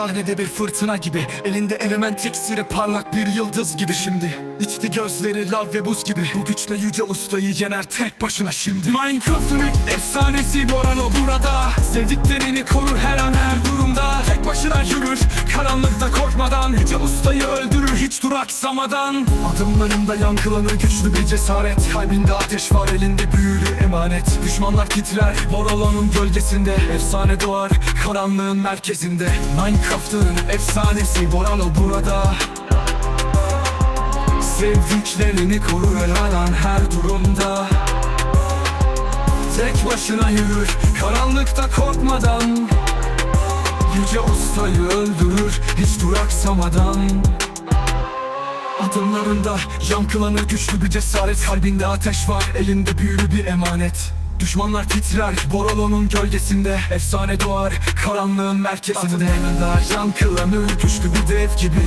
Sahnede bir fırtına gibi Elinde element iksiri parlak bir yıldız gibi şimdi. İçti gözleri lav ve buz gibi. Bu güçle yüce ustayı yener tek başına şimdi. Minecraft'ın efsanesi Boralo burada. Sevdiklerini korur her an her durumda. Tek başına yürür karanlıkta korkmadan hiç duraksamadan. Adımlarında yankılanır güçlü bir cesaret. Kalbinde ateş var elinde büyülü emanet. Düşmanlar titrer Boralo'nun gölgesinde. Efsane doğar karanlığın merkezinde. Minecraft'ın efsanesi Boralo burada. Sevdiklerini korur her an her durumda. Tek başına yürür karanlıkta korkmadan. Yüce ustayı öldürür hiç duraksamadan Adımlarında yankılanır güçlü bir cesaret. Kalbinde ateş var elinde büyülü bir emanet. Düşmanlar titrer Borolo'nun gölgesinde. Efsane doğar karanlığın merkezinde Adımlarında yankılanır güçlü bir dev gibi